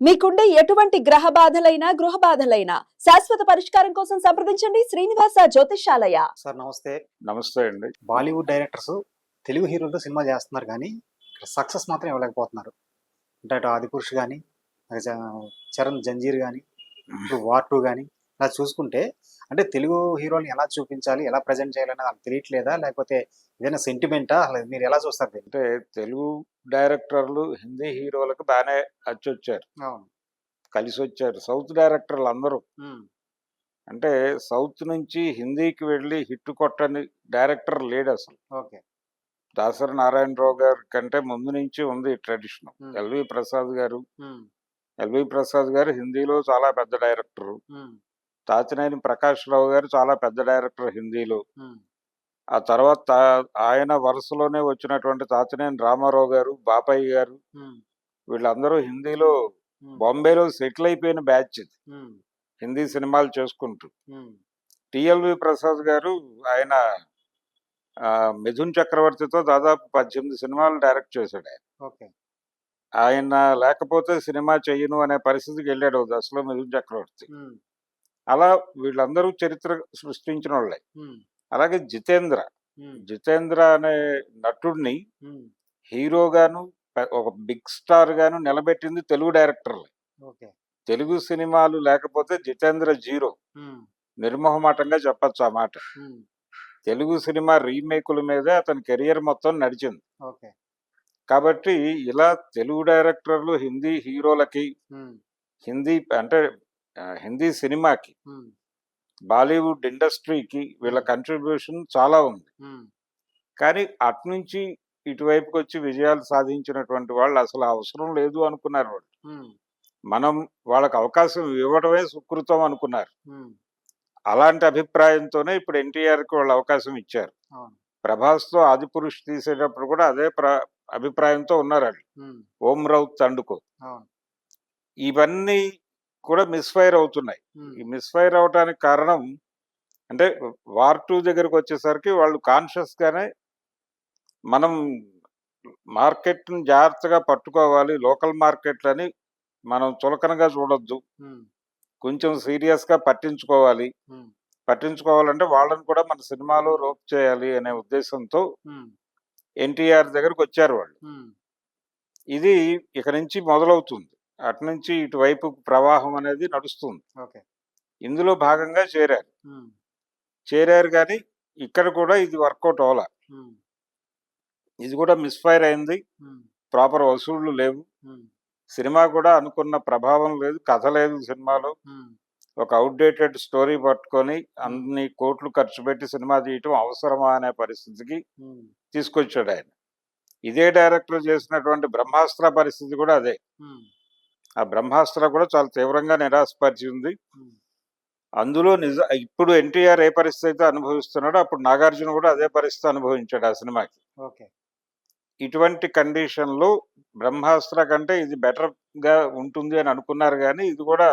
మీకుండే ఎటువంటి గ్రహ బాధలైనా గృహ బాధలైనా శాశ్వత పరిష్కారం కోసం సంప్రదించండి శ్రీనివాస జ్యోతిషాలయ సార్ నమస్తే. నమస్తే అండి. బాలీవుడ్ డైరెక్టర్స్ తెలుగు హీరోలతో సినిమా చేస్తున్నారు కానీ ఇక్కడ సక్సెస్ మాత్రం ఇవ్వలేకపోతున్నారు. అంటే అటు ఆదిపురుష్ కానీ చరణ్ జంజీర్ కానీ ఇప్పుడు వార్ టూ కానీ ఇలా చూసుకుంటే అంటే తెలుగు హీరోని ఎలా చూపించాలి ఎలా ప్రజెంట్ చేయాలని నాకు తెలియట్లేదా? లేకపోతే ఏదైనా సెంటిమెంటా మీరు ఎలా చూస్తారు అంటే తెలుగు డైరెక్టర్లు హిందీ హీరోలకు బాగానే వచ్చొచ్చారు అవును. కలిసి వచ్చారు సౌత్ డైరెక్టర్లు అందరూ అంటే సౌత్ నుంచి హిందీకి వెళ్ళి హిట్ కొట్టని డైరెక్టర్ లేడు అసలు ఓకే. దాసరి నారాయణరావు గారి కంటే ముందు నుంచి ఉంది ట్రెడిషన్. ఎల్వి ప్రసాద్ గారు. ఎల్వి ప్రసాద్ గారు హిందీలో చాలా పెద్ద డైరెక్టర్. తాతినేని ప్రకాష్ రావు గారు చాలా పెద్ద డైరెక్టర్ హిందీలో. ఆ తర్వాత ఆయన వరుసలోనే వచ్చినటువంటి తాతినేని రామారావు గారు బాపయ్య గారు వీళ్ళందరూ హిందీలో బాంబేలో సెటిల్ అయిపోయిన బ్యాచ్ ఇది. హిందీ సినిమాలు చేసుకుంటూ. టిఎల్వి ప్రసాద్ గారు ఆయన మిథున్ చక్రవర్తితో దాదాపు పద్దెనిమిది సినిమాలు డైరెక్ట్ చేశాడు ఆయన. ఆయన లేకపోతే సినిమా చెయ్యను అనే పరిస్థితికి వెళ్ళాడు దశలో మిథున్ చక్రవర్తి. అలా వీళ్ళందరూ చరిత్ర సృష్టించిన వాళ్ళే అలాగే జితేంద్ర. జితేంద్ర అనే నటుడిని హీరోగాను ఒక బిగ్ స్టార్ గాను నిలబెట్టింది తెలుగు డైరెక్టర్లే. తెలుగు సినిమాలు లేకపోతే జితేంద్ర జీరో. నిర్మోహమాటంగా చెప్పొచ్చు ఆ మాట. తెలుగు సినిమా రీమేకుల మీదే అతని కెరియర్ మొత్తం నడిచింది. కాబట్టి ఇలా తెలుగు డైరెక్టర్లు హిందీ హీరోలకి హిందీ అంటే హిందీ సినిమాకి బాలీవుడ్ ఇండస్ట్రీకి వీళ్ళ కంట్రిబ్యూషన్ చాలా ఉంది. కానీ అట్నుంచి ఇటువైపుకి వచ్చి విజయాలు సాధించినటువంటి వాళ్ళు అసలు అవసరం లేదు అనుకున్నారు వాళ్ళు. మనం వాళ్ళకి అవకాశం ఇవ్వడమే సుకృతం అనుకున్నారు. అలాంటి అభిప్రాయంతోనే ఇప్పుడు ఎన్టీఆర్కి వాళ్ళు అవకాశం ఇచ్చారు. అవును. ప్రభాస్తో ఆదిపురుష్ తీసేటప్పుడు కూడా అదే ప్ర అభిప్రాయంతో ఉన్నారు వాళ్ళు ఓం రౌత్ తండుకో. ఇవన్నీ కూడా మిస్ఫైర్ అవుతున్నాయి. ఈ మిస్ఫైర్ అవడానికి కారణం అంటే వార్ టూ దగ్గరకు వచ్చేసరికి వాళ్ళు కాన్షియస్ గానే మనం మార్కెట్ని జాగ్రత్తగా పట్టుకోవాలి. లోకల్ మార్కెట్లని మనం చులకనగా చూడొద్దు. కొంచెం సీరియస్గా పట్టించుకోవాలి పట్టించుకోవాలంటే వాళ్ళని కూడా మన సినిమాలో రోప్ చేయాలి అనే ఉద్దేశంతో ఎన్టీఆర్ దగ్గరకు వచ్చారు వాళ్ళు. ఇది ఇక నుంచి మొదలవుతుంది. అటు నుంచి ఇటువైపు ప్రవాహం అనేది నడుస్తుంది. ఓకే. ఇందులో భాగంగా చేరారు. చేరారు కానీ ఇక్కడ కూడా ఇది వర్కౌట్ అవ్వాల. ఇది కూడా మిస్ఫైర్ అయింది. ప్రాపర్ వసూళ్ళు లేవు. సినిమా కూడా అనుకున్న ప్రభావం లేదు కథ లేదు సినిమాలో. ఒక అవుట్డేటెడ్ స్టోరీ పట్టుకొని అన్ని కోట్లు ఖర్చు పెట్టి సినిమా తీయటం అవసరమా అనే పరిస్థితికి తీసుకొచ్చాడు ఆయన. ఇదే డైరెక్టర్ చేసినటువంటి బ్రహ్మాస్త్ర పరిస్థితి కూడా అదే. ఆ బ్రహ్మాస్త్ర కూడా చాలా తీవ్రంగా నిరాశపరిచింది. అందులో నిజ ఇప్పుడు ఎన్టీఆర్ ఏ పరిస్థితి అయితే అనుభవిస్తున్నాడో అప్పుడు నాగార్జున కూడా అదే పరిస్థితి అనుభవించాడు ఆ సినిమాకి. ఓకే. ఇటువంటి కండిషన్లో బ్రహ్మాస్త్ర కంటే ఇది బెటర్గా ఉంటుంది అని అనుకున్నారు కానీ ఇది కూడా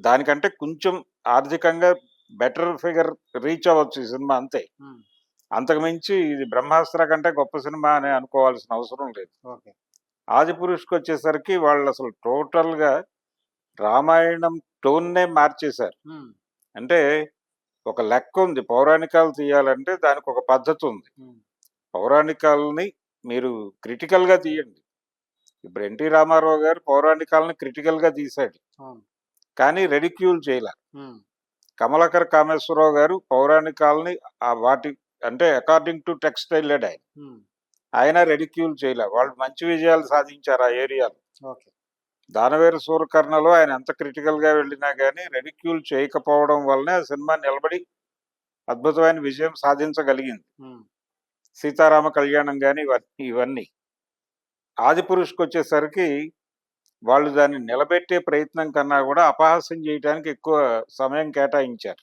దానికంటే కొంచెం ఆర్థికంగా బెటర్ ఫిగర్ రీచ్ అవ్వచ్చు ఈ సినిమా అంతే. అంతకుమించి ఇది బ్రహ్మాస్త్ర కంటే గొప్ప సినిమా అని అనుకోవాల్సిన అవసరం లేదు. ఓకే. ఆదిపురుష్కి వచ్చేసరికి వాళ్ళు అసలు టోటల్గా రామాయణం టోన్నే మార్చేశారు. అంటే ఒక లెక్క ఉంది పౌరాణికాలు తీయాలంటే దానికి ఒక పద్ధతి ఉంది పౌరాణికాలని మీరు క్రిటికల్గా తీయండి. ఇప్పుడు ఎన్టీ రామారావు గారు పౌరాణికాలని క్రిటికల్గా తీశాడు కానీ రెడిక్యూల్ చేయలే. కమలాకర్ కామేశ్వరరావు గారు పౌరాణికాలని వాటి అంటే అకార్డింగ్ టు టెక్స్ట్ వెళ్ళాడు ఆయన. ఆయన రెడిక్యూల్ చేయలే. వాళ్ళు మంచి విజయాలు సాధించారు ఆ ఏరియాలో. దానవేరు సూరకర్ణలో ఆయన ఎంత క్రిటికల్గా వెళ్ళినా కానీ రెడిక్యూల్ చేయకపోవడం వల్లనే ఆ సినిమా నిలబడి అద్భుతమైన విజయం సాధించగలిగింది. సీతారామ కళ్యాణం కానీ ఇవన్నీ ఇవన్నీ. ఆదిపురుష్కి వచ్చేసరికి వాళ్ళు దాన్ని నిలబెట్టే ప్రయత్నం కన్నా కూడా అపహాస్యం చేయడానికి ఎక్కువ సమయం కేటాయించారు.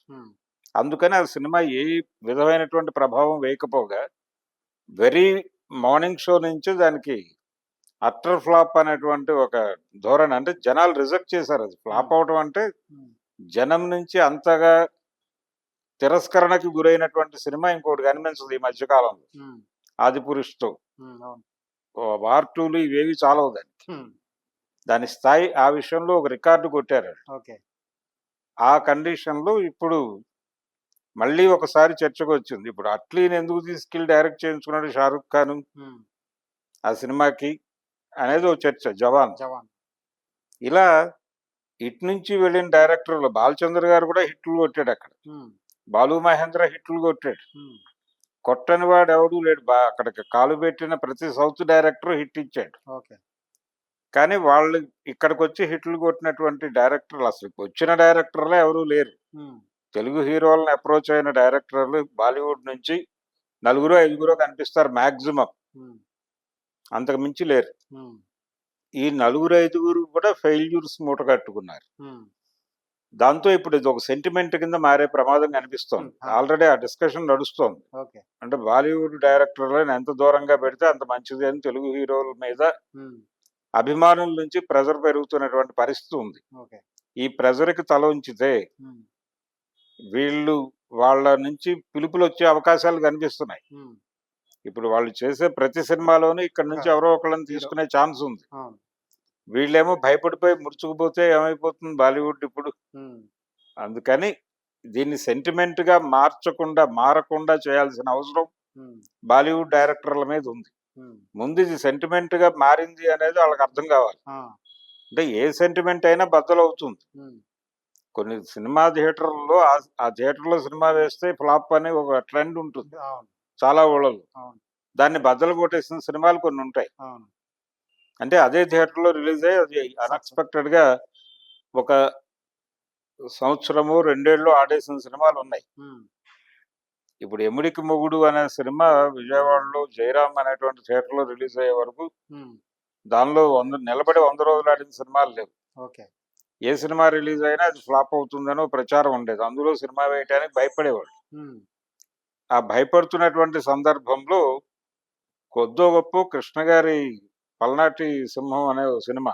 అందుకని ఆ సినిమా ఏ విధమైనటువంటి ప్రభావం వేయకపోగా వెరీ మార్నింగ్ షో నుంచి దానికి అట్టర్ ఫ్లాప్ అనేటువంటి ఒక ధోరణి అంటే జనాలు రిజెక్ట్ చేశారు అది. ఫ్లాప్ అవడం అంటే జనం నుంచి అంతగా తిరస్కరణకి గురైనటువంటి సినిమా ఇంకోటి కనిపించదు ఈ మధ్యకాలంలో ఆదిపురుష్తో. అవును. వార్ టూలు ఇవేవి చాలవు దానికి. దాని స్థాయి ఆ విషయంలో ఒక రికార్డు కొట్టారు ఓకే. ఆ కండిషన్లో ఇప్పుడు మళ్ళీ ఒకసారి చర్చకు వచ్చింది. ఇప్పుడు అట్లీని ఎందుకు తీసుకెళ్ళి డైరెక్ట్ చేయించుకున్నాడు షారుఖ్ ఖాన్? ఆ సినిమాకి అనేది ఒక చర్చ జవాన్. జవాన్. ఇలా ఇటు నుంచి వెళ్ళిన డైరెక్టర్లు బాలచంద్ర గారు కూడా హిట్లు కొట్టాడు అక్కడ. బాలు మహేంద్ర హిట్లు కొట్టాడు. కొట్టని వాడు ఎవడు లేడు. బా అక్కడికి కాలు పెట్టిన ప్రతి సౌత్ డైరెక్టర్ హిట్ ఇచ్చాడు. ఓకే. కానీ వాళ్ళు ఇక్కడికి వచ్చి హిట్లు కొట్టినటువంటి డైరెక్టర్లు అసలు వచ్చిన డైరెక్టర్లే ఎవరూ లేరు. తెలుగు హీరోలను అప్రోచ్ అయిన డైరెక్టర్లు బాలీవుడ్ నుంచి నలుగురు ఐదుగురు కనిపిస్తారు మాక్సిమం. ఉమ్, అంతకు మించి లేరు. ఈ నలుగురు ఐదుగురు కూడా ఫెయిల్యూర్స్ మూట కట్టుకున్నారు. దాంతో ఇప్పుడు ఇది ఒక సెంటిమెంట్ కింద మారే ప్రమాదం కనిపిస్తోంది. ఆల్రెడీ ఆ డిస్కషన్ నడుస్తోంది. అంటే బాలీవుడ్ డైరెక్టర్లను ఎంత దూరంగా పెడితే అంత మంచిది అని తెలుగు హీరోల మీద అభిమానుల నుంచి ప్రెజర్ పెరుగుతున్నటువంటి పరిస్థితి ఉంది. ఈ ప్రెజర్కి తల ఉంచితే వీళ్ళు వాళ్ళ నుంచి పిలుపులు వచ్చే అవకాశాలు కనిపిస్తున్నాయి. ఇప్పుడు వాళ్ళు చేసే ప్రతి సినిమాలోనూ ఇక్కడ నుంచి ఎవరో ఒకళ్ళని తీసుకునే ఛాన్స్ ఉంది. వీళ్ళేమో భయపడిపోయి ముడుచుకుపోతే ఏమైపోతుంది బాలీవుడ్ ఇప్పుడు? అందుకని దీన్ని సెంటిమెంట్గా మార్చకుండా మారకుండా చేయాల్సిన అవసరం బాలీవుడ్ డైరెక్టర్ల మీద ఉంది. ముందు ఇది సెంటిమెంట్గా మారింది అనేది వాళ్ళకి అర్థం కావాలి. అంటే ఏ సెంటిమెంట్ అయినా బద్దలవుతుంది. కొన్ని సినిమా థియేటర్లలో ఆ- థియేటర్లో సినిమా వేస్తే ఫ్లాప్ అనే ఒక ట్రెండ్ ఉంటుంది. అవును. చాలా ఊళ్ళలో దాన్ని బద్దలు కొట్టేసిన సినిమాలు కొన్ని ఉంటాయి. అవును. అంటే అదే థియేటర్లో రిలీజ్ అయ్యి అది అన్ఎక్స్పెక్టెడ్గా ఒక సంవత్సరము రెండేళ్ళు ఆడేసిన సినిమాలు ఉన్నాయి. ఇప్పుడు ఎముడికి మొగుడు అనే సినిమా విజయవాడలో జయరామ్ అనేటువంటి థియేటర్లో రిలీజ్ అయ్యే వరకు దానిలో వంద నిలబడి వంద రోజులు ఆడిన సినిమాలు లేవు. ఓకే. ఏ సినిమా రిలీజ్ అయినా అది ఫ్లాప్ అవుతుందనో ప్రచారం ఉండేది. అందులో సినిమా వేయటానికి భయపడేవాడు ఉమ్, ఆ భయపడుతున్నటువంటి సందర్భంలో కొద్దో గొప్ప కృష్ణ గారి పల్నాటి సింహం అనే సినిమా